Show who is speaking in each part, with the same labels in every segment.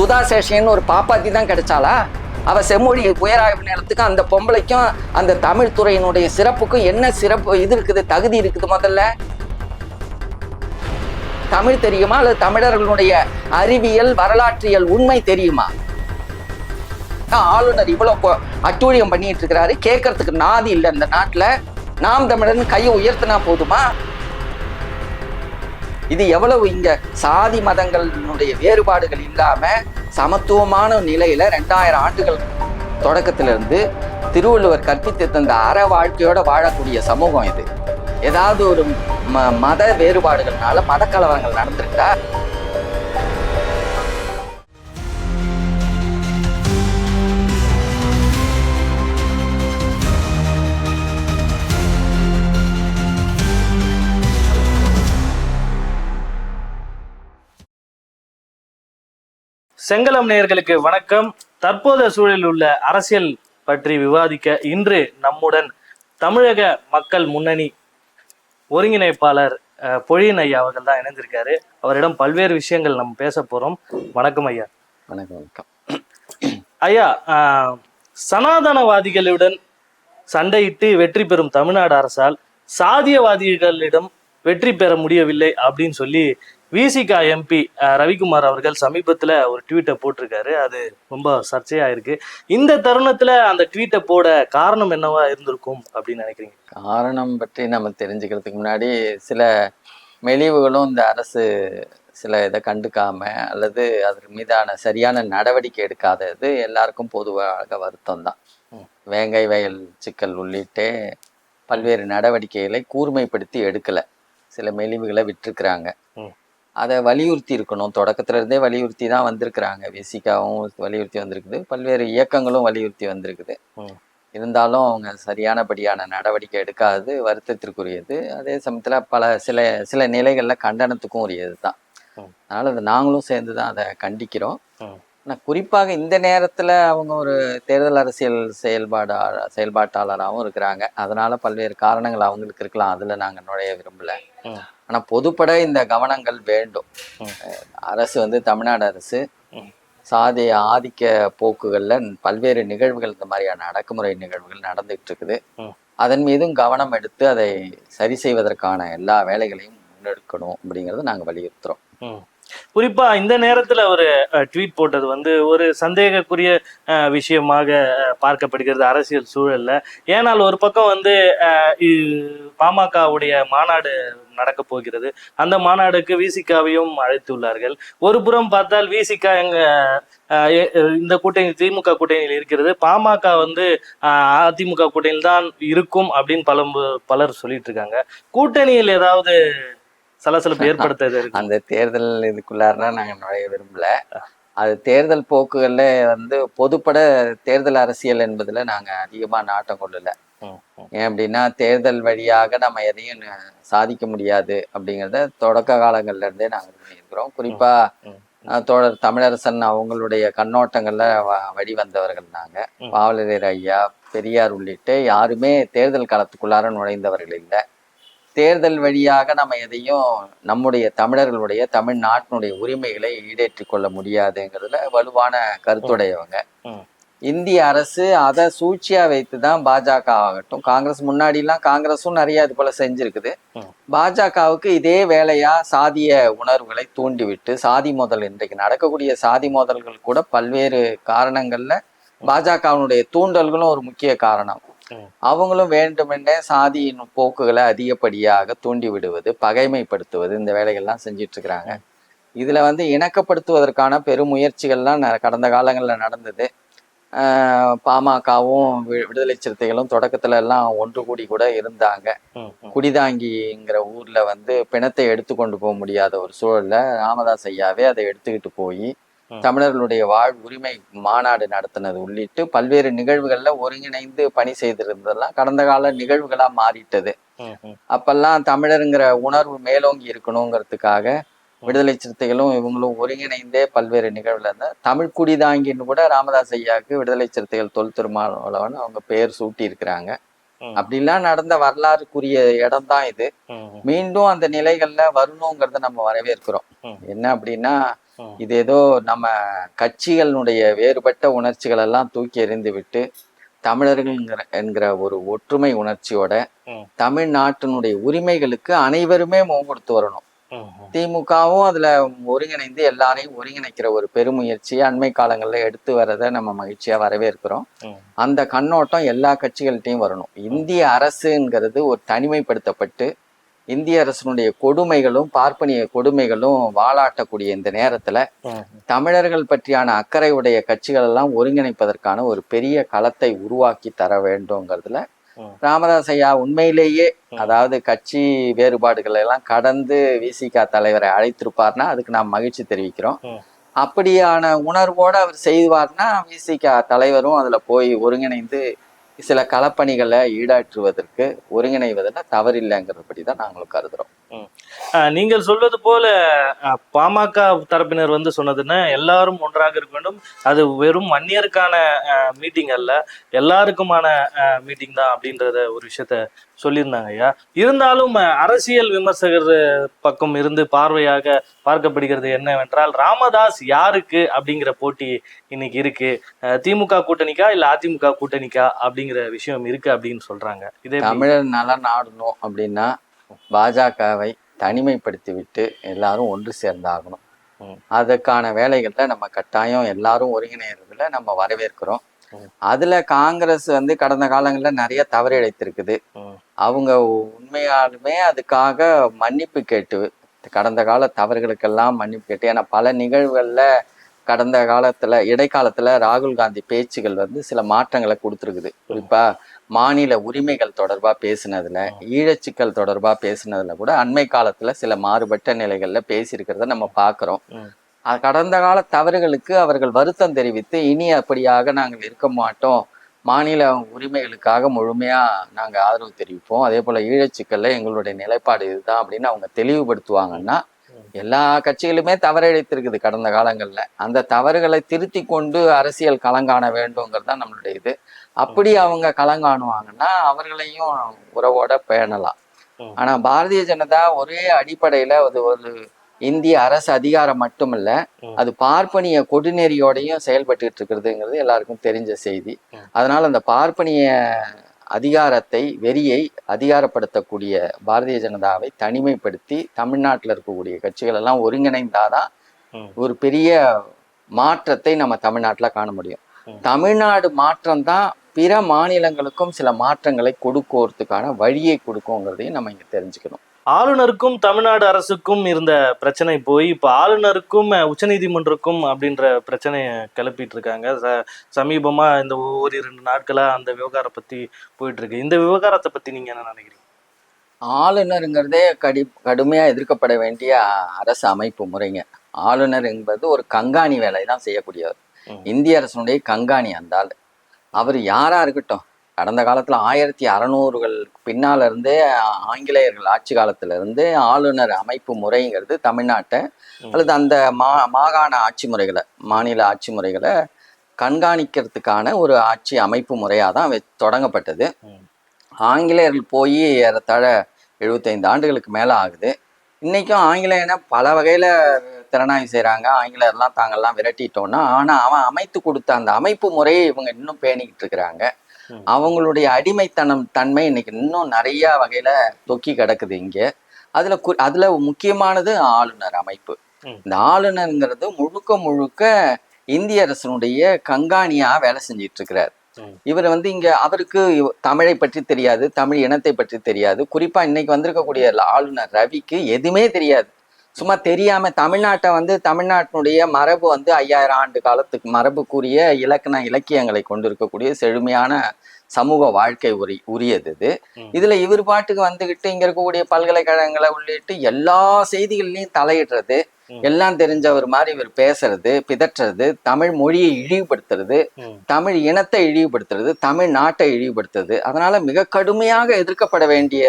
Speaker 1: சுதா சேஷன் ஒரு பாப்பாத்தி தான் கிடைச்சாளா? அவ செம்மொழி உயராய்வு நிலத்துக்கும் அந்த பொம்பளைக்கும் அந்த தமிழ் துறையினுடைய சிறப்புக்கும் என்ன சிறப்பு இது இருக்குது தகுதி இருக்குது முதல்ல? தமிழ் தெரியுமா? அல்லது தமிழர்களுடைய அறிவியல் வரலாற்றியல் உண்மை தெரியுமா? ஆளுநர் இவ்வளவு அட்டூழியம் பண்ணிட்டு இருக்கிறாரு. கேட்கறதுக்கு நாதி இல்லை இந்த நாட்டுல. நாம் தமிழன் கையை உயர்த்தினா போதுமா? இது எவ்வளவு இங்க சாதி மதங்களினுடைய வேறுபாடுகள் இல்லாம சமத்துவமான நிலையில ரெண்டாயிரம் ஆண்டுகள் தொடக்கத்திலிருந்து திருவள்ளுவர் கற்பித்து தந்த அற வாழ்க்கையோட வாழக்கூடிய சமூகம் இது. ஏதாவது ஒரு ம மத வேறுபாடுகள்னால மதக்கலவரங்கள் நடந்திருக்கா?
Speaker 2: செங்கலம் நேயர்களுக்கு வணக்கம். தற்போதைய சூழலில் உள்ள அரசியல் பற்றி விவாதிக்க இன்று நம்முடன் தமிழக மக்கள் முன்னணி ஒருங்கிணைப்பாளர் பொழியன் ஐயா அவர்கள் தான் இணைந்திருக்காரு. அவரிடம் பல்வேறு விஷயங்கள் நம்ம பேச போறோம். வணக்கம் ஐயா.
Speaker 1: வணக்கம் வணக்கம்.
Speaker 2: ஐயா சனாதனவாதிகளுடன் சண்டையிட்டு வெற்றி பெறும் தமிழ்நாடு அரசால் சாதியவாதிகளிடம் வெற்றி பெற முடியவில்லை அப்படின்னு சொல்லி விசிகா எம்பி ரவிக்குமார் அவர்கள் சமீபத்துல ஒரு ட்வீட்டை போட்டிருக்காரு. அது ரொம்ப சர்ச்சையா இருக்கு இந்த தருணத்துல அந்த ட்வீட்டை போட காரணம் என்னவா இருந்திருக்கும் அப்படின்னு நினைக்கிறீங்க?
Speaker 1: காரணம் பற்றி நம்ம தெரிஞ்சுக்கிறதுக்கு முன்னாடி சில மெலிவுகளும் இந்த அரசு சில இதை கண்டுக்காம அல்லது அதன் மீதான சரியான நடவடிக்கை எடுக்காதது எல்லாருக்கும் பொதுவாக வருத்தம் தான். வேங்கை வயல் சிக்கல் உள்ளிட்டே பல்வேறு நடவடிக்கைகளை கூர்மைப்படுத்தி எடுக்கல. சில மெலிவுகளை விட்டுருக்குறாங்க. அதை வலியுறுத்தி இருக்கணும். தொடக்கத்துல இருந்தே வலியுறுத்தி தான் வந்திருக்கிறாங்க. விசிகாவும் வலியுறுத்தி வந்திருக்குது. பல்வேறு இயக்கங்களும் வலியுறுத்தி வந்திருக்குது. இருந்தாலும் அவங்க சரியானபடியான நடவடிக்கை எடுக்காதது வருத்தத்திற்குரியது. அதே சமயத்துல பல சில சில நிலைகள்ல கண்டனத்துக்கும் உரியது தான். அதனால அதை நாங்களும் சேர்ந்து தான் அதை கண்டிக்கிறோம். ஆனால் குறிப்பாக இந்த நேரத்துல அவங்க ஒரு தேர்தல் அரசியல் செயல்பாடு செயல்பாட்டாளராகவும் இருக்கிறாங்க. அதனால பல்வேறு காரணங்கள் அவங்களுக்கு இருக்கலாம். அதுல நாங்க நுழைய விரும்பல.
Speaker 2: ம்.
Speaker 1: ஆனா பொதுப்பட இந்த கவனங்கள் வேண்டும் அரசு வந்து தமிழ்நாடு அரசு. சாதி ஆதிக்க போக்குகள்ல பல்வேறு நிகழ்வுகள் இந்த மாதிரியான அடக்குமுறை நிகழ்வுகள் நடந்துகிட்டு இருக்குது. அதன் மீதும் கவனம் எடுத்து அதை சரி செய்வதற்கான எல்லா வேலைகளையும் முன்னெடுக்கணும் அப்படிங்கறத நாங்க வலியுறுத்துறோம்.
Speaker 2: குறிப்பா இந்த நேரத்துல ஒரு ட்வீட் போட்டது வந்து ஒரு சந்தேகக்குரிய அஹ், விஷயமாக பார்க்கப்படுகிறது அரசியல் சூழல்ல. ஏனால் ஒரு பக்கம் வந்து அஹ், பாமகவுடைய மாநாடு நடக்க போகிறது. அந்த மாநாடுக்கு விசிகாவையும் அழைத்துள்ளார்கள். ஒரு புறம் பார்த்தால் விசிகா எங்க அஹ், இந்த கூட்டணி திமுக கூட்டணியில் இருக்கிறது. பாமக வந்து அதிமுக கூட்டணியில் தான் இருக்கும் அப்படின்னு பல பலர் சொல்லிட்டு இருக்காங்க. கூட்டணியில் ஏதாவது சலசலப்பு ஏற்படுத்த
Speaker 1: அந்த தேர்தல் இதுக்குள்ளாரெல்லாம் நாங்க நுழைய விரும்பல. அது தேர்தல் போக்குகள்ல வந்து பொதுப்பட தேர்தல் அரசியல் என்பதுல நாங்க அதிகமா நாட்டம் கொள்ளல. ஏன் அப்படின்னா தேர்தல் வழியாக நம்ம எதையும் சாதிக்க முடியாது அப்படிங்கிறத தொடக்க காலங்கள்ல இருந்தே நாங்கள் பண்ணியிருக்கிறோம். குறிப்பா தோழர் தமிழரசன் அவங்களுடைய கண்ணோட்டங்கள்ல வழிவந்தவர்கள் நாங்க. பாவலரேர் ஐயா பெரியார் உள்ளிட்ட யாருமே தேர்தல் களத்துக்குள்ளார நுழைந்தவர்கள் இல்லை. தேர்தல் வழியாக நம்ம எதையும் நம்முடைய தமிழர்களுடைய தமிழ்நாட்டினுடைய உரிமைகளை ஈடேற்றி கொள்ள முடியாதுங்கிறதுல வலுவான கருத்துடையவங்க. இந்திய அரசு அதை சூழ்ச்சியா வைத்து தான் பாஜக ஆகட்டும் காங்கிரஸ் முன்னாடிலாம் காங்கிரஸும் நிறைய இது போல செஞ்சிருக்குது. பாஜகவுக்கு இதே வேலையா சாதிய உணர்வுகளை தூண்டிவிட்டு சாதி மோதல் இன்றைக்கு நடக்கக்கூடிய சாதி மோதல்கள் கூட பல்வேறு காரணங்கள்ல பாஜகவினுடைய தூண்டல்களும் ஒரு முக்கிய காரணம். அவங்களும் வேண்டுமென்றே சாதியின் போக்குகளை அதிகப்படியாக தூண்டி விடுவது பகைமைப்படுத்துவது இந்த வேலைகள்லாம் செஞ்சிட்டு இருக்கிறாங்க இதுல வந்து இணக்கப்படுத்துவதற்கான பெருமுயற்சிகள்லாம் ந- கடந்த காலங்களில் நடந்தது பாமகவும் விடுதலை சிறுத்தைகளும் தொடக்கத்துல எல்லாம் ஒன்று கூடி கூட இருந்தாங்க. குடிதாங்கிங்கிற ஊர்ல வந்து பிணத்தை எடுத்து கொண்டு போக முடியாத ஒரு சூழல்ல ராமதாஸ் ஐயாவே அதை எடுத்துக்கிட்டு போய். தமிழர்களுடைய வாழ் உரிமை மாநாடு நடத்தினது உள்ளிட்டு பல்வேறு நிகழ்வுகள்ல ஒருங்கிணைந்து பணி செய்திருந்ததெல்லாம் கடந்த கால நிகழ்வுகளா மாறிட்டது. அப்பெல்லாம் தமிழருங்கிற உணர்வு மேலோங்கி இருக்கணுங்கிறதுக்காக விடுதலை சிறுத்தைகளும் இவங்களும் ஒருங்கிணைந்தே பல்வேறு நிகழ்வுல இருந்த தமிழ் குடிதாங்கின்னு கூட ராமதாஸ் ஐயாவுக்கு விடுதலை சிறுத்தைகள் தொல் திருமாவளவன் அவங்க பெயர் சூட்டி இருக்கிறாங்க. அப்படிலாம் நடந்த வரலாறுக்குரிய இடம் தான் இது. மீண்டும் அந்த நிலைகள்ல வரணுங்கிறத நம்ம வரவேற்கிறோம். என்ன அப்படின்னா. இது ஏதோ நம்ம கட்சிகளினுடைய வேறுபட்ட உணர்ச்சிகள் எல்லாம் தூக்கி எறிந்து விட்டு தமிழர்கள்ங்கிற என்கிற ஒரு ஒற்றுமை உணர்ச்சியோட. தமிழ்நாட்டினுடைய உரிமைகளுக்கு அனைவருமே முகம் கொடுத்து வரணும். திமுகவும் அதுல ஒருங்கிணைந்து எல்லாரையும் ஒருங்கிணைக்கிற ஒரு பெருமுயற்சியை அண்மை காலங்கள்ல எடுத்து வரதை நம்ம மகிழ்ச்சியா வரவேற்கிறோம். அந்த கண்ணோட்டம் எல்லா கட்சிகள்கிட்டையும் வரணும் இந்திய அரசுங்கிறது ஒரு தனிமைப்படுத்தப்பட்டு இந்திய அரசினுடைய கொடுமைகளும் பார்ப்பனிய கொடுமைகளும் வாலாட்டக்கூடிய இந்த நேரத்துல. தமிழர்கள் பற்றியான அக்கறை உடைய கட்சிகள் எல்லாம் ஒருங்கிணைப்பதற்கான ஒரு பெரிய களத்தை உருவாக்கி தர வேண்டும்ங்கிறதுல. ராமதாஸ் ஐயா உண்மையிலேயே அதாவது கட்சி வேறுபாடுகளை எல்லாம் கடந்து விசிகா தலைவரை அழைத்திருப்பார்னா அதுக்கு நாம் மகிழ்ச்சி தெரிவிக்கிறோம். அப்படியான உணர்வோடு அவர் செய்வார்னா விசிகா தலைவரும் அதுல போய் ஒருங்கிணைந்து சில களப்பணிகளை ஈடாற்றுவதற்கு ஒருங்கிணைவதில் தவறில்லைங்கிறபடி தான் நாங்களும்
Speaker 2: கருதுகிறோம் நீங்கள் சொல்வது போல ஆஹ் பாமக தரப்பினர் வந்து சொன்னதுன்னா எல்லாரும் ஒன்றாக இருக்க வேண்டும். அது வெறும் அந்நியருக்கான மீட்டிங் அல்ல எல்லாருக்குமான மீட்டிங் தான் அப்படின்றத ஒரு விஷயத்த சொல்லியிருந்தாங்க ஐயா. இருந்தாலும் அரசியல் விமர்சகர் பக்கம் இருந்து பார்வையாக பார்க்கப்படுகிறது என்னவென்றால் ராமதாஸ் யாருக்கு அப்படிங்கிற போட்டி இன்னைக்கு இருக்கு? திமுக கூட்டணிக்கா இல்ல அதிமுக கூட்டணிக்கா அப்படிங்கிற விஷயம் இருக்கு அப்படின்னு சொல்றாங்க. இதே
Speaker 1: தமிழர் நலன் நாடணும் அப்படின்னா பாஜகவை தனிமைப்படுத்தி விட்டு எல்லாரும் ஒன்று சேர்ந்தாகணும். அதுக்கான வேலைகள்ல நம்ம கட்டாயம் எல்லாரும் ஒருங்கிணைறதுல நம்ம வரவேற்கிறோம். அதுல காங்கிரஸ் வந்து கடந்த காலங்கள்ல நிறைய தவறு இழைத்திருக்குது. அவங்க உண்மையாலுமே அதுக்காக மன்னிப்பு கேட்டு கடந்த கால தவறுகளுக்கெல்லாம் மன்னிப்பு கேட்டு ஏன்னா பல நிகழ்வுகள்ல கடந்த காலத்துல இடைக்காலத்துல ராகுல் காந்தி பேச்சுகள் வந்து சில மாற்றங்களை கொடுத்துருக்குது குறிப்பா மாநில உரிமைகள் தொடர்பா பேசுனதுல ஈழச்சிக்கல் தொடர்பா பேசுனதுல கூட அண்மை காலத்துல சில மாறுபட்ட நிலைகள்ல பேசியிருக்கிறத நம்ம பார்க்கிறோம் கடந்த கால தவறுகளுக்கு அவர்கள் வருத்தம் தெரிவித்து இனி அப்படியாக நாங்கள் இருக்க மாட்டோம். மாநில உரிமைகளுக்காக முழுமையா நாங்க ஆதரவு தெரிவிப்போம். அதே போல ஈழச்சிக்கல்ல எங்களுடைய நிலைப்பாடு இதுதான் அப்படின்னு அவங்க தெளிவுபடுத்துவாங்கன்னா எல்லா கட்சிகளுமே தவறிழைத்திருக்குது கடந்த காலங்கள்ல அந்த தவறுகளை திருத்தி கொண்டு அரசியல் களங்காண வேண்டுங்கிறது தான் நம்மளுடைய இது அப்படி அவங்க களங்காணுவாங்கன்னா அவர்களையும் உறவோட பேணலாம். ஆனா பாரதிய ஜனதா ஒரே அடிப்படையில அது ஒரு இந்திய அரசு அதிகாரம் மட்டுமல்ல. அது பார்ப்பனிய கொடுநெறியோடையும் செயல்பட்டுட்டு இருக்கிறதுங்கிறது எல்லாருக்கும் தெரிஞ்ச செய்தி. அதனால அந்த பார்ப்பனிய அதிகாரத்தை வெறியை அதிகாரப்படுத்தக்கூடிய பாரதிய ஜனதாவை தனிமைப்படுத்தி தமிழ்நாட்டில் இருக்கக்கூடிய கட்சிகள் எல்லாம் ஒருங்கிணைந்தாதான். ஒரு பெரிய மாற்றத்தை நம்ம தமிழ்நாட்டில் காண முடியும். தமிழ்நாடு மாற்றம் தான் பிற மாநிலங்களுக்கும் சில மாற்றங்களை கொடுக்கறதுக்கான வழியை கொடுக்குங்கிறதையும் நம்ம இங்க தெரிஞ்சுக்கணும்
Speaker 2: ஆளுநருக்கும் தமிழ்நாடு அரசுக்கும் இருந்த பிரச்சனை போய் இப்ப ஆளுநருக்கும் உச்சநீதிமன்றக்கும் அப்படின்ற பிரச்சனையை கிளப்பிட்டு இருக்காங்க ச- சமீபமா இந்த ஒரு இரண்டு நாட்களா அந்த விவகாரம் பத்தி போயிட்டு இருக்கு இந்த விவகாரத்தை பத்தி நீங்க என்ன நினைக்கிறீங்க?
Speaker 1: ஆளுநருங்கிறதே கடி கடுமையா எதிர்க்கப்பட வேண்டிய அரசு அமைப்பு முறைங்க. ஆளுநர் என்பது ஒரு கங்காணி வேலை தான் செய்யக்கூடியவர். இந்திய அரசனுடைய கங்காணி அந்த ஆள் அவர் யாரா இருக்கட்டும் கடந்த காலத்துல ஆயிரத்தி அறநூறுகள் பின்னால இருந்தே ஆங்கிலேயர்கள் ஆட்சி காலத்துல இருந்து ஆளுநர் அமைப்பு முறைங்கிறது தமிழ்நாட்டை. அல்லது அந்த மா மாகாண ஆட்சி முறைகளை மாநில ஆட்சி முறைகளை கண்காணிக்கிறதுக்கான ஒரு ஆட்சி அமைப்பு முறையாக தான் வெ- தொடங்கப்பட்டது. ஆங்கிலேயர்கள் போய் ஏறத்தாழ எழுபத்தைந்து ஆண்டுகளுக்கு மேலே ஆகுது இன்னைக்கும் ஆங்கிலேயனை பல வகையில் திறனாய்வு செய்கிறாங்க ஆங்கிலேயர்லாம் தாங்கெல்லாம் விரட்டிட்டோன்னா ஆனால் அவன் அமைத்து கொடுத்த அந்த அமைப்பு முறையை இவங்க இன்னும் பேணிக்கிட்டு இருக்கிறாங்க. அவங்களுடைய அடிமைத்தனம் தன்மை இன்னைக்கு இன்னும் நிறைய வகையில் தொக்கி கிடக்குது இங்கே. அதில் அதில் முக்கியமானது ஆளுநர் அமைப்பு. இந்த ஆளுநருங்கிறது முழுக்க முழுக்க இந்திய அரசனுடைய கண்காணியா வேலை செஞ்சிட்டு இருக்கிறார். இவர் வந்து இங்க அவருக்கு தமிழை பற்றி தெரியாது தமிழ் இனத்தை பற்றி தெரியாது. குறிப்பா இன்னைக்கு வந்திருக்கக்கூடிய ஆளுநர் ரவிக்கு எதுவுமே தெரியாது. சும்மா தெரியாம தமிழ்நாட்டை வந்து தமிழ்நாட்டினுடைய மரபு வந்து ஐயாயிரம் ஆண்டு காலத்துக்கு மரபுக்குரிய இலக்கண இலக்கியங்களை கொண்டு இருக்கக்கூடிய செழுமையான சமூக வாழ்க்கை உரி உரியது இது. இதுல இவர் பாட்டுக்கு வந்துகிட்டு இங்க இருக்கக்கூடிய பல்கலைக்கழகங்களை உள்ளிட்டு எல்லா செய்திகள்லயும் தலையிடுறது. எல்லாம் தெரிஞ்சவர் மாதிரி இவர் பேசுறது பிதற்றுறது தமிழ் மொழியை இழிவுபடுத்துறது. தமிழ் இனத்தை இழிவுபடுத்துறது தமிழ் நாட்டை இழிவுபடுத்துறது அதனால மிக கடுமையாக எதிர்க்கப்பட வேண்டிய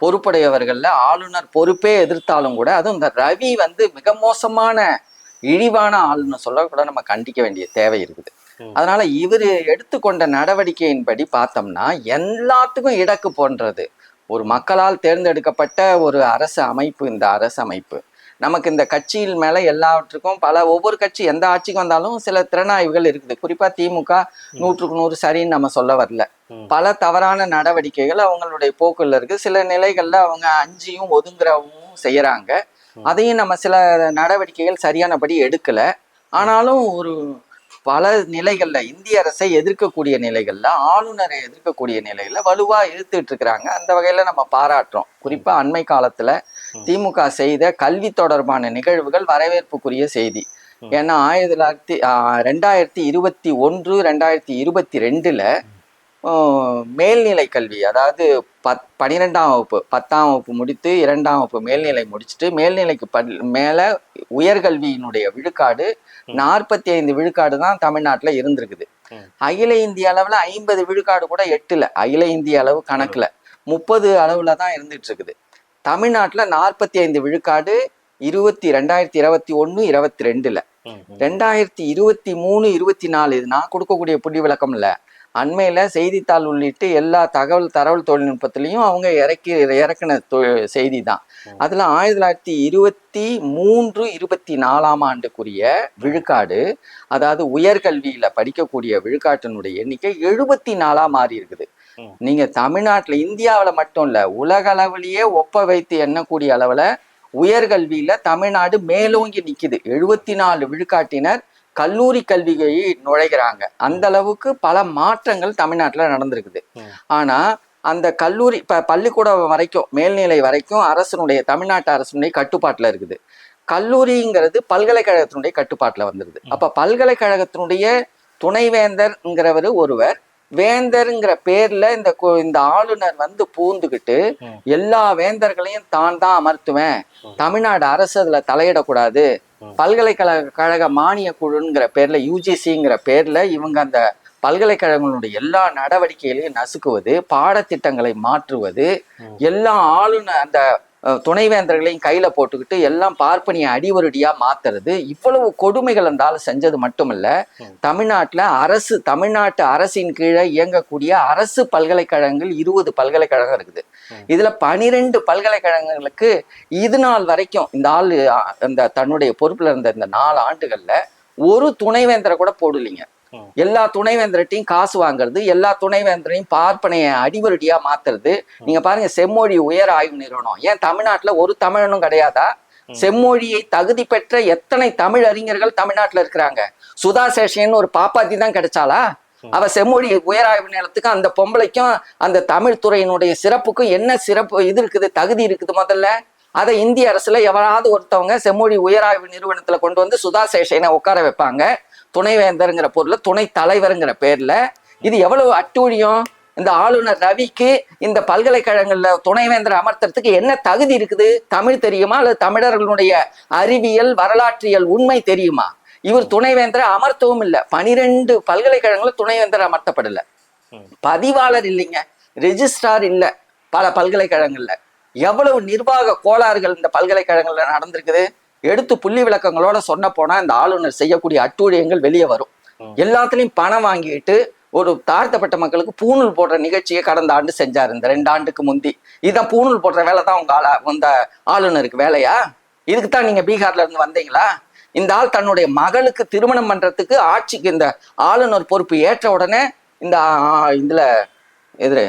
Speaker 1: பொறுப்புடையவர்கள்ல ஆளுநர் பொறுப்பே எதிர்த்தாலும் கூட அதுவும் இந்த ரவி வந்து மிக மோசமான இழிவான ஆளுநர் சொல்ல கூட நம்ம கண்டிக்க வேண்டிய தேவை இருக்குது. அதனால இவர் எடுத்துக்கொண்ட நடவடிக்கையின்படி பார்த்தோம்னா எல்லாத்துக்கும் இடக்கு போன்றது. ஒரு மக்களால் தேர்ந்தெடுக்கப்பட்ட ஒரு அரசு அமைப்பு இந்த அரசு அமைப்பு. நமக்கு இந்த கட்சியில் மேல எல்லாவற்றுக்கும் பல ஒவ்வொரு கட்சி எந்த ஆட்சிக்கு வந்தாலும் சில திறனாய்வுகள் இருக்குது. குறிப்பா திமுக நூற்றுக்கு நூறு சரின்னு நம்ம சொல்ல வரல. பல தவறான நடவடிக்கைகள் அவங்களுடைய போக்குல இருக்கு. சில நிலைகள்ல அவங்க அஞ்சியும் ஒதுங்குறவும் செய்யறாங்க. அதையும் நம்ம சில நடவடிக்கைகள் சரியானபடி எடுக்கல. ஆனாலும் ஒரு பல நிலைகள்ல இந்திய அரசை எதிர்க்கக்கூடிய நிலைகள்ல ஆளுநரை எதிர்க்கக்கூடிய நிலைகள்ல வலுவா இழுத்துட்டு இருக்கிறாங்க. அந்த வகையில நம்ம பாராட்டுறோம். குறிப்பா அண்மை காலத்துல. திமுக செய்த கல்வி தொடர்பான நிகழ்வுகள் வரவேற்புக்குரிய செய்தி. ஏன்னா ஆயிரத்தி தொள்ளாயிரத்தி ரெண்டாயிரத்தி இருபத்தி ஒன்று ரெண்டாயிரத்தி இருபத்தி ரெண்டுல மேல்நிலை கல்வி அதாவது பத் பன்னிரெண்டாம் வகுப்பு பத்தாம் வகுப்பு முடித்து இரண்டாம் வகுப்பு மேல்நிலை முடிச்சுட்டு மேல்நிலைக்கு பல் மேல உயர்கல்வியினுடைய விழுக்காடு. நாற்பத்தி ஐந்து விழுக்காடு தான் தமிழ்நாட்டுல இருந்திருக்குது. அகில இந்திய அளவுல ஐம்பது விழுக்காடு கூட எட்டுல அகில இந்திய அளவு கணக்குல முப்பது அளவுல தான் இருந்துட்டு இருக்குது தமிழ்நாட்டுல நாற்பத்தி ஐந்து விழுக்காடு இருபத்தி ரெண்டாயிரத்தி இருபத்தி ஒண்ணு இருபத்தி ரெண்டுல. ரெண்டாயிரத்தி இருபத்தி மூணு இருபத்தி நாலு இது நான் கொடுக்கக்கூடிய புள்ளி விளக்கம் இல்ல அண்மையில செய்தித்தாள் உள்ளிட்டு எல்லா தகவல் தரவல் தொழில்நுட்பத்திலையும் அவங்க இறக்கி இறக்குன தொ- செய்தி தான். அதுல ஆயிரத்தி தொள்ளாயிரத்தி இருபத்தி மூன்று இருபத்தி நாலாம் ஆண்டுக்குரிய விழுக்காடு அதாவது உயர்கல்வியில படிக்கக்கூடிய விழுக்காட்டினுடைய எண்ணிக்கை எழுபத்தி நாலா மாறி இருக்குது. நீங்க தமிழ்நாட்டுல இந்தியாவுல மட்டும் இல்ல உலக அளவிலேயே ஒப்ப வைத்து எண்ணக்கூடிய அளவுல உயர்கல்வியில தமிழ்நாடு மேலோங்கி நிக்குது. எழுபத்தி நாலு விழுக்காட்டினர் கல்லூரி கல்வியை நுழைகிறாங்க. அந்த அளவுக்கு பல மாற்றங்கள் தமிழ்நாட்டுல நடந்திருக்குது. ஆனா அந்த கல்லூரி இப்ப பள்ளிக்கூடம் வரைக்கும் மேல்நிலை வரைக்கும் அரசனுடைய தமிழ்நாட்டு அரசனுடைய கட்டுப்பாட்டுல இருக்குது. கல்லூரிங்கிறது பல்கலைக்கழகத்தினுடைய கட்டுப்பாட்டுல வந்துருது. அப்ப பல்கலைக்கழகத்தினுடைய துணைவேந்தர்ங்கிறவர் ஒருவர் வேந்தர்ங்கிற பேர்ல இந்த இந்த ஆளுநர் வந்து பூந்துக்கிட்டு
Speaker 2: ம்.
Speaker 1: எல்லா வேந்தர்களையும் தான் தான் அமர்த்துவேன். தமிழ்நாடு அரசு அதுல தலையிடக்கூடாது. பல்கலைக்கழக கழக மானிய குழுங்கிற பேர்ல யூஜிசிங்கிற பேர்ல இவங்க அந்த பல்கலைக்கழகங்களுடைய எல்லா நடவடிக்கைகளையும் நசுக்குவது பாடத்திட்டங்களை மாற்றுவது. எல்லா ஆளுநர் அந்த துணைவேந்தர்களையும் கையில போட்டுக்கிட்டு எல்லாம் பார்ப்பனிய அடிவருடியா மாத்துறது இவ்வளவு கொடுமைகள் ஆள் செஞ்சது மட்டுமல்ல. தமிழ்நாட்டுல அரசு தமிழ்நாட்டு அரசின் கீழே இயங்கக்கூடிய அரசு பல்கலைக்கழகங்கள் இருபது பல்கலைக்கழகம் இருக்குது. இதுல பனிரெண்டு பல்கலைக்கழகங்களுக்கு இது நாள் வரைக்கும் இந்த ஆள் அந்த தன்னுடைய பொறுப்புல இருந்த இந்த நாலு ஆண்டுகள்ல ஒரு துணைவேந்தரை கூட போடலைங்க. எல்லா துணைவேந்தர்கிட்டையும் காசு வாங்குறது எல்லா துணைவேந்தரையும் பார்ப்பனைய அடிவருடியா மாத்துறது. நீங்க பாருங்க செம்மொழி உயர் ஆய்வு நிறுவனம். ஏன் தமிழ்நாட்டுல ஒரு தமிழனும் கிடையாதா. செம்மொழியை தகுதி பெற்ற எத்தனை தமிழ் அறிஞர்கள் தமிழ்நாட்டுல இருக்கிறாங்க? சுதா சேஷன் ஒரு பாப்பாத்தி தான் கிடைச்சாளா?
Speaker 2: ம்.
Speaker 1: அவ செம்மொழி உயர் ஆய்வு நிலத்துக்கும் அந்த பொம்பளைக்கும் அந்த தமிழ் துறையினுடைய சிறப்புக்கும் என்ன சிறப்பு இது இருக்குது தகுதி இருக்குது முதல்ல? அதை இந்திய அரசுல எவராவது ஒருத்தவங்க செம்மொழி உயராய்வு நிறுவனத்துல கொண்டு வந்து சுதா சேஷனை உட்கார வைப்பாங்க. துணைவேந்தருங்கிற பொருள்ல துணை தலைவருங்கிற பேர்ல இது எவ்வளவு அட்டூழியம்? இந்த ஆளுநர் ரவிக்கு இந்த பல்கலைக்கழகங்கள்ல துணைவேந்தர் அமர்த்துறதுக்கு என்ன தகுதி இருக்குது? தமிழ் தெரியுமா? அல்லது தமிழர்களுடைய அறிவியல் வரலாற்றியல் உண்மை தெரியுமா? இவர் துணைவேந்தரை அமர்த்தவும் இல்லை. பனிரெண்டு பல்கலைக்கழகங்களும் துணைவேந்தர் அமர்த்தப்படல. பதிவாளர் இல்லைங்க. ரெஜிஸ்ட்ரார் இல்ல. பல பல்கலைக்கழகங்கள்ல. எவ்வளவு நிர்வாக கோளாறுகள் இந்த பல்கலைக்கழகங்கள்ல நடந்திருக்குது? எடுத்து புள்ளி விளக்கங்களோட சொன்ன போனா இந்த ஆளுநர் செய்யக்கூடிய அட்டூழியங்கள் வெளியே வரும். எல்லாத்துலயும் பணம் வாங்கிட்டு ஒரு தாழ்த்தப்பட்ட மக்களுக்கு பூணூல் போடுற நிகழ்ச்சியை கடந்த ஆண்டு செஞ்சாரு. இந்த ரெண்டு ஆண்டுக்கு முந்தி. இதான் பூணூல் போடுற வேலை தான் உங்க ஆளா இந்த ஆளுநருக்கு வேலையா? இதுக்கு தான் நீங்க பீகார்ல இருந்து வந்தீங்களா? இந்த ஆள் தன்னுடைய மகளுக்கு திருமணம் பண்றதுக்கு ஆட்சிக்கு இந்த ஆளுநர் பொறுப்பு ஏற்ற உடனே இந்த இதுல எதிர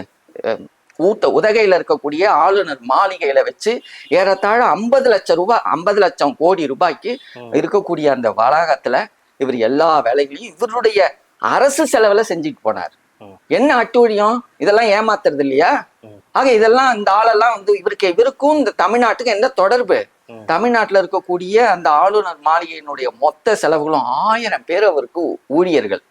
Speaker 1: ஊத்த உதகையில இருக்கக்கூடிய ஆளுநர் மாளிகையில வச்சு ஏறத்தாழ ஐம்பது லட்சம் ரூபாய் ஐம்பது லட்சம் கோடி ரூபாய்க்கு. இருக்கக்கூடிய அந்த வளாகத்துல இவர் எல்லா வேலைகளையும் இவருடைய அரசு செலவுல செஞ்சுட்டு போனார். என்ன அட்டூழியம் இதெல்லாம் ஏமாத்துறது இல்லையா. ஆக இதெல்லாம் இந்த ஆளெல்லாம் வந்து இவருக்கு இவருக்கும் இந்த தமிழ்நாட்டுக்கு என்ன தொடர்பு. தமிழ்நாட்டுல இருக்கக்கூடிய அந்த ஆளுநர் மாளிகையினுடைய மொத்த செலவுகளும் ஆயிரம் பேர் அவருக்கு ஊழியர்கள்.